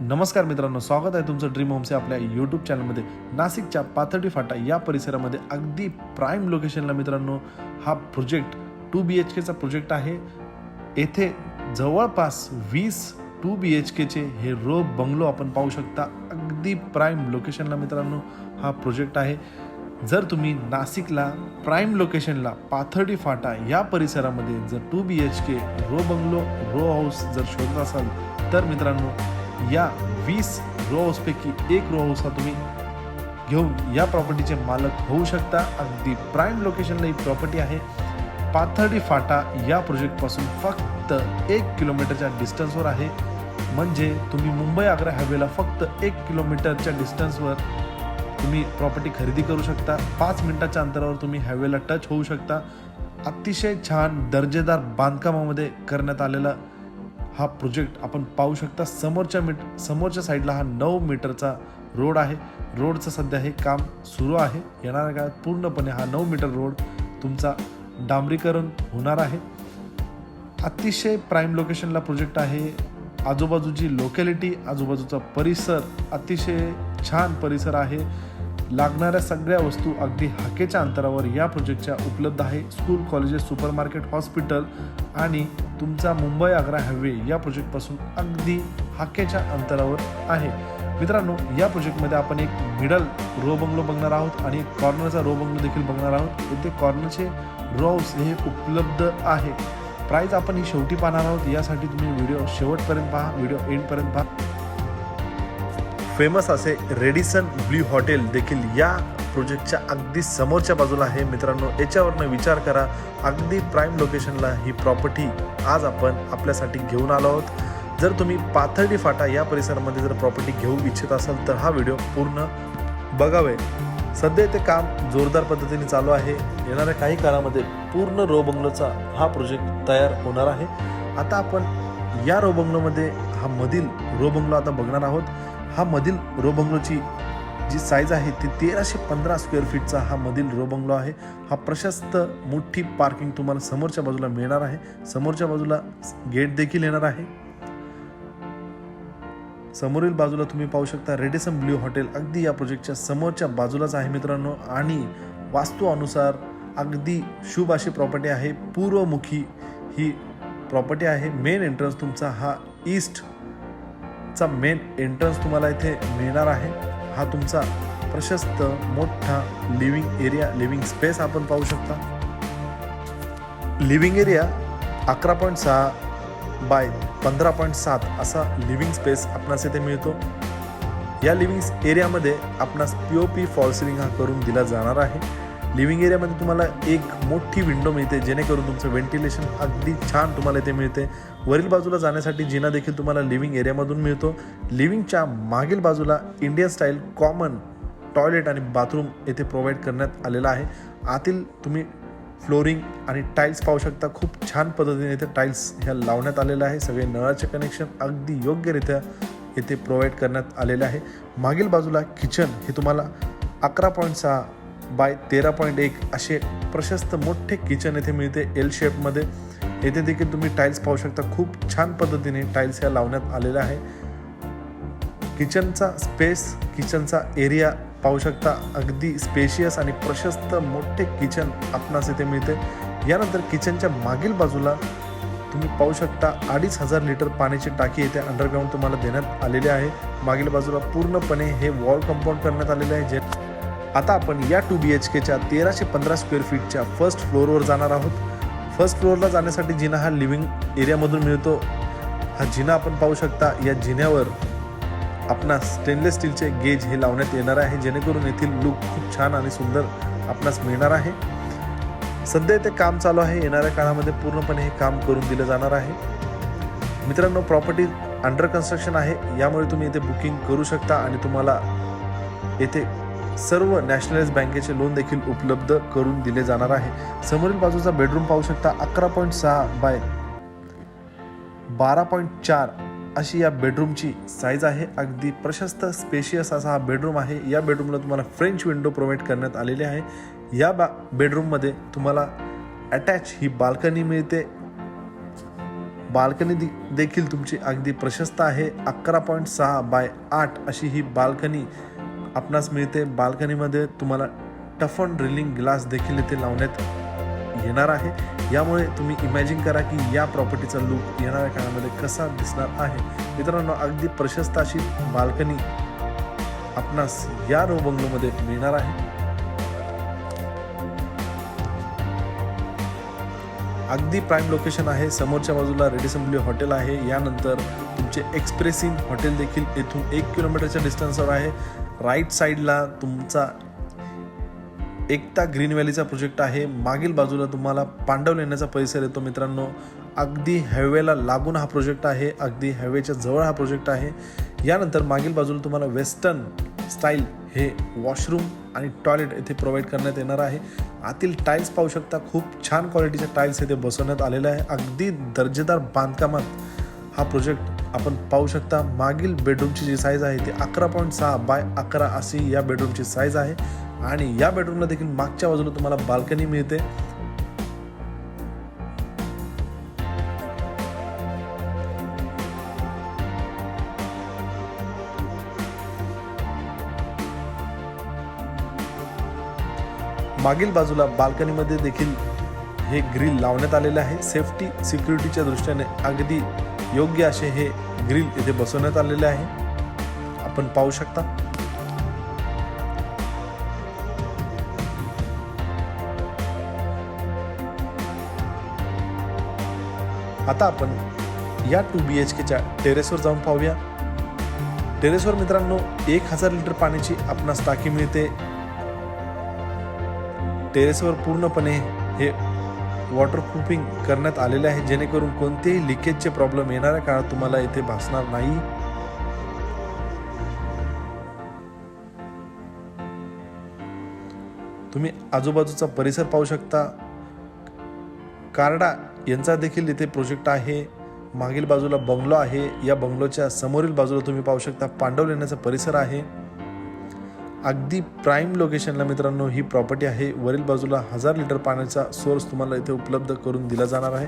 नमस्कार मित्रांनो स्वागत आहे तुमचं ड्रीम होम्स आपल्या यूट्यूब चॅनलमध्ये नाशिकच्या पाथर्डी फाटा या परिसरामध्ये अगदी प्राईम लोकेशनला मित्रांनो हा प्रोजेक्ट टू बी एच केचा प्रोजेक्ट आहे. येथे जवळपास वीस टू बी एच केचे हे रो बंगलो आपण पाहू शकता. अगदी प्राईम लोकेशनला मित्रांनो हा प्रोजेक्ट आहे. जर तुम्ही नाशिकला प्राईम लोकेशनला पाथर्डी फाटा या परिसरामध्ये जर two B H K row bungalow row house जर शोधत असाल तर मित्रांनो या वीस रो हाऊसपैकी एक रो हाऊस हा तुम्ही घेऊन या प्रॉपर्टीचे मालक होऊ शकता. अगदी प्राईम लोकेशनला ही प्रॉपर्टी आहे. पाथर्डी फाटा या प्रोजेक्टपासून फक्त एक किलोमीटरच्या डिस्टन्सवर आहे. म्हणजे तुम्ही मुंबई आग्रा हायवेला फक्त एक किलोमीटरच्या डिस्टन्सवर तुम्ही प्रॉपर्टी खरेदी करू शकता. पाच मिनटाच्या अंतरावर तुम्ही हायवेला टच होऊ शकता. अतिशय छान दर्जेदार बांधकामामध्ये करण्यात आलेलं हा प्रोजेक्ट आपण पाहू शकता. समोरच्या मीट समोरच्या साईडला हा नऊ मीटरचा रोड आहे. रोडचं सध्या हे काम सुरू आहे. येणाऱ्या काळात पूर्णपणे हा नऊ मीटर रोड तुमचा डांबरीकरण होणार आहे. अतिशय प्राईम लोकेशनला प्रोजेक्ट आहे. आजूबाजूची लोकॅलिटी आजूबाजूचा परिसर अतिशय छान परिसर आहे. लागणाऱ्या सगळ्या वस्तू अगदी हाकेच्या अंतरावर या प्रोजेक्टच्या उपलब्ध आहे. School colleges super market hospital आणि तुमचा मुंबई आग्रा हायवे या प्रोजेक्टपासून अगदी हाकेच्या अंतरावर आहे. मित्रांनो या प्रोजेक्टमध्ये आपण एक मिडल रो बंगलो बघणार आहोत आणि एक कॉर्नरचा रो बंगलो देखील बघणार आहोत. येथे कॉर्नरचे रो हे उपलब्ध आहे. प्राईज आपण ही शेवटी पाहणार आहोत. यासाठी तुम्ही व्हिडिओ शेवटपर्यंत पहा. व्हिडिओ एंडपर्यंत पहा. फेमस असे रेडिसन ब्ल्यू हॉटेल देखील या प्रोजेक्टच्या अगदी समोरच्या बाजूला आहे. मित्रांनो याच्यावरनं विचार करा. अगदी प्राईम लोकेशनला ही प्रॉपर्टी आज आपण आपल्यासाठी घेऊन आलो आहोत. जर तुम्ही पाथर्डी फाटा या परिसरामध्ये जर प्रॉपर्टी घेऊ इच्छित असाल तर हा व्हिडिओ पूर्ण बघावे. सध्या ते काम जोरदार पद्धतीने चालू आहे. येणाऱ्या काही काळामध्ये पूर्ण रो बंगलोचा हा प्रोजेक्ट तयार होणार आहे. आता आपण या रो बंगलोमध्ये हा मधील रो बंगलो आता बघणार आहोत. हा मधील रो बंगलोची जी साईज आहे ती तेराशे पंधरा स्क्वेअर फीटचा हा मधील रो बंगलो आहे. हा प्रशस्त मोठी पार्किंग तुम्हाला समोरच्या बाजूला मिळणार आहे. समोरच्या बाजूला गेट देखील येणार आहे. समोरील बाजूला तुम्ही पाहू शकता रेडिसन ब्ल्यू हॉटेल अगदी या प्रोजेक्टच्या समोरच्या बाजूलाच आहे मित्रांनो. आणि वास्तू अनुसार अगदी शुभ अशी प्रॉपर्टी आहे. पूर्वमुखी ही प्रॉपर्टी आहे. मेन एंट्रन्स तुमचा हा ईस्ट चा मेन एंट्रन्स तुम्हाला इथे मिळणार आहे. हा तुमचा प्रशस्त मोठा लिव्हिंग एरिया लिव्हिंग स्पेस आपण पाहू शकता. लिव्हिंग एरिया अकरा पॉईंट सहा बाय पंधरा पॉईंट सात असा लिव्हिंग स्पेस आपणास इथे मिळतो. या लिव्हिंग एरियामध्ये आपणास P O P fall ceiling हा करून दिला जाणार आहे. लिव्हिंग एरियामध्ये तुम्हाला एक मोठी विंडो मिळते जेणेकरून तुमचं व्हेंटिलेशन अगदी छान तुम्हाला इथे मिळते. वरील बाजूला जाण्यासाठी जिना देखील तुम्हाला लिव्हिंग एरियामधून मिळतो. लिव्हिंगच्या मागील बाजूला इंडियन स्टाईल कॉमन टॉयलेट आणि बाथरूम येथे प्रोव्हाइड करण्यात आलेला आहे. आतील तुम्ही फ्लोरिंग आणि टाईल्स पाहू शकता. खूप छान पद्धतीने इथे टाईल्स ह्या लावण्यात आलेल्या आहे सगळे नळाचे कनेक्शन अगदी योग्यरित्या येथे प्रोव्हाइड करण्यात आलेले आहे. मागील बाजूला किचन हे तुम्हाला अकरा पॉईंट सहा बाय तेरा पॉईंट एक असे प्रशस्त मोठे किचन येथे मिळते एल शेपमध्ये येथे देखील तुम्ही टाईल्स पाहू शकता. खूप छान पद्धतीने टाईल्स या लावण्यात आलेल्या आहे. किचनचा स्पेस किचनचा एरिया पाहू शकता. अगदी स्पेशियस आणि प्रशस्त मोठे किचन आपणास इथे मिळते. यानंतर किचनच्या मागील बाजूला तुम्ही पाहू शकता अडीच हजार लिटर पाण्याची टाकी येथे अंडरग्राऊंड तुम्हाला देण्यात आलेली आहे. मागील बाजूला पूर्णपणे हे वॉल कंपाऊंड करण्यात आलेले आहे. जे आता आपण या टू बी एच केच्या तेराशे पंधरा स्क्वेअर फीटच्या फर्स्ट फ्लोअरवर जाणार आहोत. फर्स्ट फ्लोअरला जाण्यासाठी जिना हा लिव्हिंग एरियामधून मिळतो. हा जिना आपण पाहू शकता या जिन्यावर आपणास स्टेनलेस स्टीलचे गेज हे लावण्यात येणार आहे. जेणेकरून येथील लुक खूप छान आणि सुंदर आपणास मिळणार आहे. सध्या इथे काम चालू आहे. येणाऱ्या काळामध्ये पूर्णपणे हे काम करून दिलं जाणार आहे. मित्रांनो प्रॉपर्टी अंडर कन्स्ट्रक्शन आहे. यामुळे तुम्ही इथे बुकिंग करू शकता आणि तुम्हाला येथे सर्व नॅशनलाइज बँकेचे लोन देखील उपलब्ध करून दिले जाणार आहे. समोरील बाजूचा बेडरूम पाहू शकता अकरा पॉईंट सहा बाय बारा पॉईंट चार अशी या बेडरूमची साईज आहे. अगदी प्रशस्त स्पेशियस असा हा बेडरूम आहे. या बेडरूमला तुम्हाला फ्रेंच विंडो प्रोव्हाइड करण्यात आलेली आहे. या बा बेडरूममध्ये तुम्हाला अटॅच ही बाल्कनी मिळते. बाल्कनी देखील तुमची अगदी प्रशस्त आहे. अकरा पॉईंट सहा बाय आठ अशी ही बाल्कनी आपणास मिळते. बाल्कनीमध्ये तुम्हाला टफन ड्रिलिंग ग्लास देखील इथे लावण्यात येणार आहे. यामुळे तुम्ही इमॅजिन करा की या प्रॉपर्टीचा लुक येणाऱ्या काळामध्ये कसा दिसणार आहे. मित्रांनो अगदी प्रशस्त अशी बाल्कनी आपणास या रो बंगलोमध्ये मिळणार आहे. अगदी प्राईम लोकेशन आहे. समोरच्या बाजूला रेडिसंबली हॉटेल आहे. यानंतर तुमचे एक्सप्रेसिंग हॉटेल देखील येथून एक किलोमीटरच्या डिस्टन्सवर आहे. राईट साईडला तुमचा एकता ग्रीन व्हॅलीचा प्रोजेक्ट आहे. मागील बाजूला तुम्हाला पांडव लेण्याचा परिसर येतो मित्रांनो. अगदी हायवेला लागून हा प्रोजेक्ट आहे. अगदी हायवेच्या जवळ हा प्रोजेक्ट आहे. यानंतर मागील बाजूला तुम्हाला वेस्टर्न स्टाईल हे वॉशरूम आणि टॉयलेट येथे प्रोव्हाइड करण्यात येणार आहे. आतील टाईल्स पाहू शकता खूप छान क्वालिटीच्या टाईल्स येथे बसवण्यात आलेल्या आहे. अगदी दर्जेदार बांधकामात हा प्रोजेक्ट आपण पाहू शकता मागील बेडरूमची जी साईज आहे ती अकरा पॉईंट सहा बाय अकरा अशी या बेडरूमची साईज आहे. आणि या बेडरूमला देखील मागच्या बाजूला तुम्हाला बाल्कनी मिळते. मागील बाजूला बाल्कनीमध्ये देखील हे ग्रिल लावण्यात आलेले आहे. सेफ्टी सिक्युरिटीच्या दृष्टीने अगदी योग्य असे हे ग्रिल इथे बसवण्यात आलेले आहे. आपण पाहू शकता. आता आपण या टू बी एच केच्या टेरेसवर जाऊन पाहूया. टेरेसवर मित्रांनो एक हजार लिटर पाण्याची आपणास टाकी मिळते. टेरेसवर पूर्णपणे हे वॉटरप्रूफिंग करण्यात आलेले आहे जेणेकरून कोणतेही लिकेजचे प्रॉब्लेम येणाऱ्या काळात तुम्हाला इथे भासणार नाही. तुम्ही आजूबाजूचा परिसर पाहू शकता. कार्डा यांचा देखील इथे प्रोजेक्ट आहे. मागील बाजूला बंगलो आहे. या बंगलोच्या समोरील बाजूला तुम्ही पाहू शकता. पांडव लेण्याचा परिसर आहे. अगदी प्राईम लोकेशनला मित्रांनो ही प्रॉपर्टी आहे. वरील बाजूला हजार लिटर पाण्याचा सोर्स तुम्हाला इथे उपलब्ध करून दिला जाणार आहे.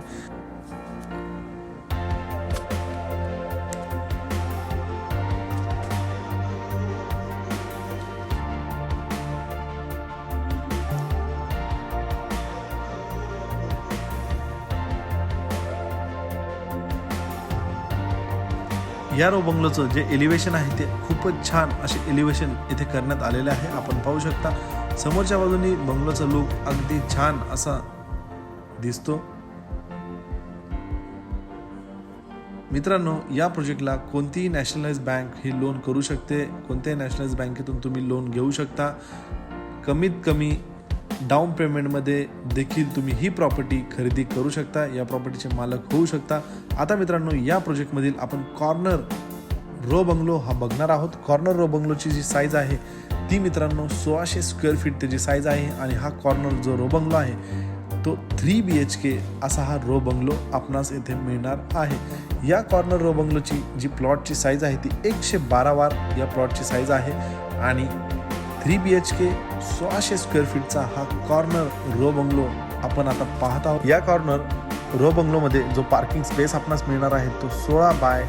या रो बंगलोचं जे एलिव्हेशन आहे ते खूपच छान असे एलिव्हेशन इथे करण्यात आलेले आहे. आपण पाहू शकता समोरच्या बाजूनी बंगलोचा लुक अगदी छान असा दिसतो. मित्रांनो या प्रोजेक्टला कोणतीही नॅशनलाइज बँक ही लोन करू शकते. कोणत्याही नॅशनलाइज बँकेतून तुम्ही लोन घेऊ शकता. कमीत कमी डाऊन पेमेंटमध्ये देखील तुम्ही ही प्रॉपर्टी खरेदी करू शकता. या प्रॉपर्टीचे मालक होऊ शकता. आता मित्रांनो या प्रोजेक्टमधील आपण कॉर्नर रो बंगलो हा बघणार आहोत. कॉर्नर रो बंगलोची जी साईज आहे ती मित्रांनो सोळाशे स्क्वेअर फीट त्याची साईज आहे आणि हा कॉर्नर जो रो बंगलो आहे तो थ्री बी एच के असा हा रो बंगलो आपणास येथे मिळणार आहे. या कॉर्नर रो बंगलोची जी प्लॉटची साईज आहे ती एकशे बारा वार या प्लॉटची साईज आहे. आणि थ्री बी एच के सोळाशे स्क्वेअर फीटचा हा कॉर्नर रो बंगलो आपण आता पाहत आहोत. या कॉर्नर रो बंगलोमध्ये जो पार्किंग स्पेस आपणास मिळणार आहे तो सोळा बाय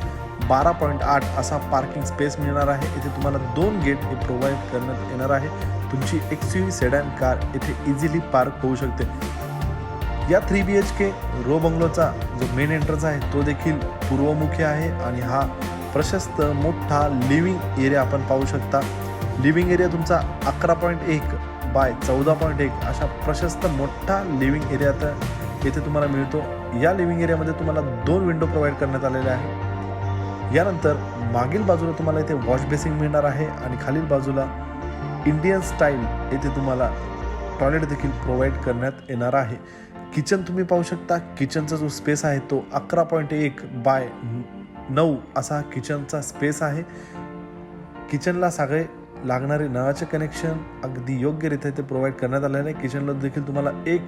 बारा पॉईंट आठ असा पार्किंग स्पेस मिळणार आहे. इथे तुम्हाला दोन गेट हे प्रोव्हाइड करण्यात येणार आहे. तुमची एक्स यू सेडॅन कार इथे इझिली पार्क होऊ शकते. या three B H K row बंगलोचा जो मेन एंट्रन्स आहे तो देखील पूर्वमुखी आहे आणि हा प्रशस्त मोठा लिव्हिंग एरिया आपण पाहू शकता. लिव्हिंग एरिया तुमचा अकरा पॉईंट एक बाय चौदा पॉईंट एक अशा प्रशस्त मोठा लिव्हिंग एरिया तर येथे तुम्हाला मिळतो. या लिव्हिंग एरियामध्ये तुम्हाला दोन विंडो प्रोव्हाइड करण्यात आलेल्या आहे यानंतर मागील बाजूला तुम्हाला इथे वॉश बेसिंग मिळणार आहे आणि खालील बाजूला इंडियन स्टाईल येथे तुम्हाला टॉयलेट देखील प्रोव्हाइड करण्यात येणार आहे. किचन तुम्ही पाहू शकता. किचनचा जो स्पेस आहे तो अकरा पॉईंट एक बाय नऊ असा किचनचा स्पेस आहे. किचनला सगळे लागणारे नळाचे कनेक्शन अगदी योग्यरित्या ते प्रोव्हाइड करण्यात आलेलं आहे. किचनला देखील तुम्हाला एक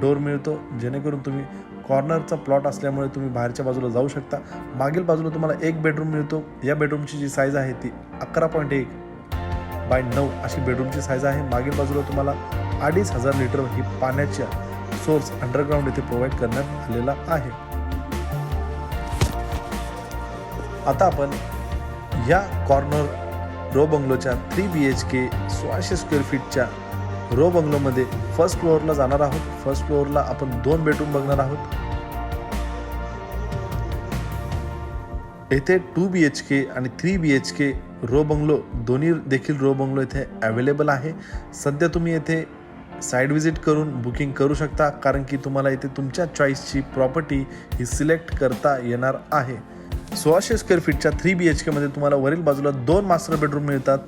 डोर मिळतो जेणेकरून तुम्ही कॉर्नरचा प्लॉट असल्यामुळे तुम्ही बाहेरच्या बाजूला जाऊ शकता. मागील बाजूला तुम्हाला एक बेडरूम मिळतो. या बेडरूमची जी साईज आहे ती अकरा पॉईंट एक बाय नऊ अशी बेडरूमची साईज आहे. मागील बाजूला तुम्हाला अडीच हजार लिटर ही पाण्याच्या सोर्स अंडरग्राऊंड इथे प्रोव्हाइड करण्यात आलेला आहे. आता आपण या कॉर्नर रो बंगलोच्या थ्री बी एच के सोळाशे स्क्वेअर फीटच्या रो बंगलोमध्ये फर्स्ट फ्लोअरला जाणार आहोत. फर्स्ट फ्लोअरला आपण दोन बेडरूम बघणार आहोत. येथे टू बी एच के आणि three B H K row bungalow दोन्ही देखील रो बंगलो येथे अवेलेबल आहे. सध्या तुम्ही येथे साईड व्हिजिट करून बुकिंग करू शकता कारण की तुम्हाला इथे तुमच्या चॉईसची प्रॉपर्टी ही सिलेक्ट करता येणार आहे. सोळाशे स्क्वेअर फीटच्या थ्री बी एच केमध्ये तुम्हाला वरील बाजूला दोन मास्टर बेडरूम मिळतात.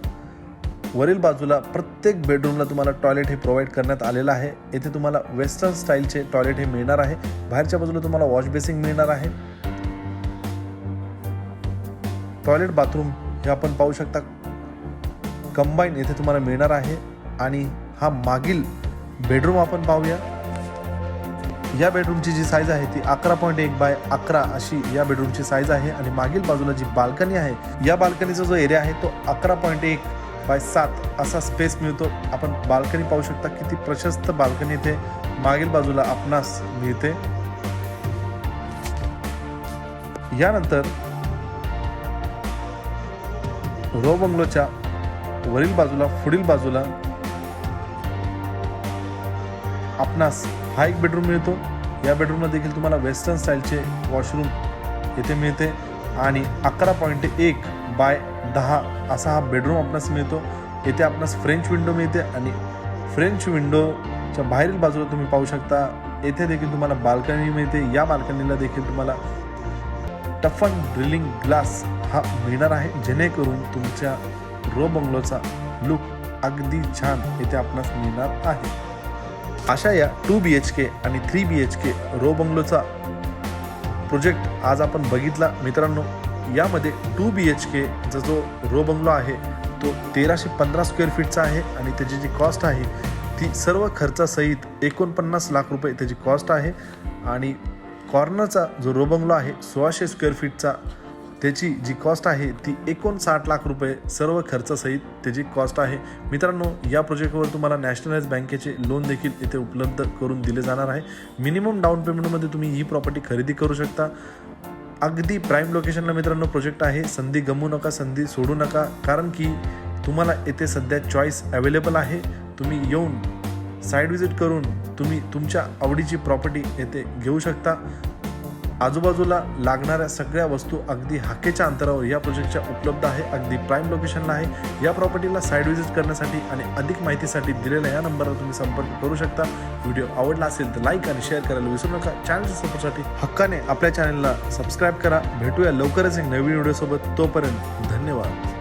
वरील बाजूला प्रत्येक बेडरूमला तुम्हाला टॉयलेट हे प्रोव्हाइड करण्यात आलेलं आहे. येथे तुम्हाला वेस्टर्न स्टाईलचे टॉयलेट हे मिळणार आहे. बाहेरच्या बाजूला तुम्हाला वॉश बेसिंग मिळणार आहे. टॉयलेट बाथरूम हे आपण पाहू शकता. कंबाईन येथे तुम्हाला मिळणार आहे. आणि हा मागील बेडरूम आपण पाहूया. या बेडरूमची जी साईज आहे ती अकरा पॉईंट एक बाय अकरा अशी या बेडरूमची साईज आहे आणि मागील बाजूला जी बाल्कनी आहे या बाल्कनीचा जो एरिया आहे तो अकरा पॉईंट एक बाय सात असा स्पेस मिळतो. आपण बाल्कनी पाहू शकता किती प्रशस्त बाल्कनी इथे मागील बाजूला आपणास मिळते. यानंतर रो बंगलोच्या वरील बाजूला पुढील बाजूला आपणास हा एक बेडरूम मिळतो. या बेडरूमला देखील तुम्हाला वेस्टर्न स्टाईलचे वॉशरूम येथे मिळते. आणि अकरा पॉईंट एक बाय दहा असा हा बेडरूम आपणास मिळतो. येथे आपणास फ्रेंच विंडो मिळते आणि फ्रेंच विंडोच्या बाहेरील बाजूला तुम्ही पाहू शकता. येथे देखील तुम्हाला बाल्कनी मिळते. या बाल्कनीला देखील तुम्हाला टफन ड्रिलिंग ग्लास हा मिळणार आहे. जेणेकरून तुमच्या रो बंगलोचा लुक अगदी छान येथे आपणास मिळणार आहे. अशा या टू बी एच के आणि three B H K row बंगलोचा project आज आपण बघितला. मित्रांनो यामध्ये टू बी एच केचा जो रो बंगलो आहे तो तेराशे पंधरा स्क्वेअर फीटचा आहे आणि त्याची जी कॉस्ट आहे ती सर्व खर्चासहित एकोणपन्नास लाख रुपये त्याची कॉस्ट आहे. आणि कॉर्नरचा जो रो बंगलो आहे सोळाशे स्क्वेअर फीटचा त्याची जी कॉस्ट आहे ती एकोणसाठ लाख रुपये सर्व खर्चासहित त्याची कॉस्ट आहे. मित्रांनो या प्रोजेक्टवर तुम्हाला नॅशनलाइज बँकेचे लोन देखील इथे उपलब्ध करून दिले जाणार आहे. मिनिमम डाऊन पेमेंटमध्ये तुम्ही ही प्रॉपर्टी खरेदी करू शकता. अगदी प्राईम लोकेशनला मित्रांनो प्रोजेक्ट आहे. संधी गमू नका संधी सोडू नका कारण की तुम्हाला येथे सध्या चॉईस अवेलेबल आहे. तुम्ही येऊन साईड विजिट करून तुम्ही तुमच्या आवडीची प्रॉपर्टी येथे घेऊ शकता. आजूबाजूला लागणाऱ्या सगळ्या वस्तू अगदी हाकेच्या अंतरावर या प्रोजेक्टच्या उपलब्ध आहे अगदी प्राईम लोकेशनला आहे. या प्रॉपर्टीला साईड व्हिजिट करण्यासाठी आणि अधिक माहितीसाठी दिलेल्या या नंबरवर तुम्ही संपर्क करू शकता. व्हिडिओ आवडला असेल तर लाईक आणि शेअर करायला विसरू नका. चॅनलच्या सपोर्टसाठी हक्काने आपल्या चॅनलला सबस्क्राईब करा. भेटूया लवकरच एक नवीन व्हिडिओसोबत तोपर्यंत धन्यवाद.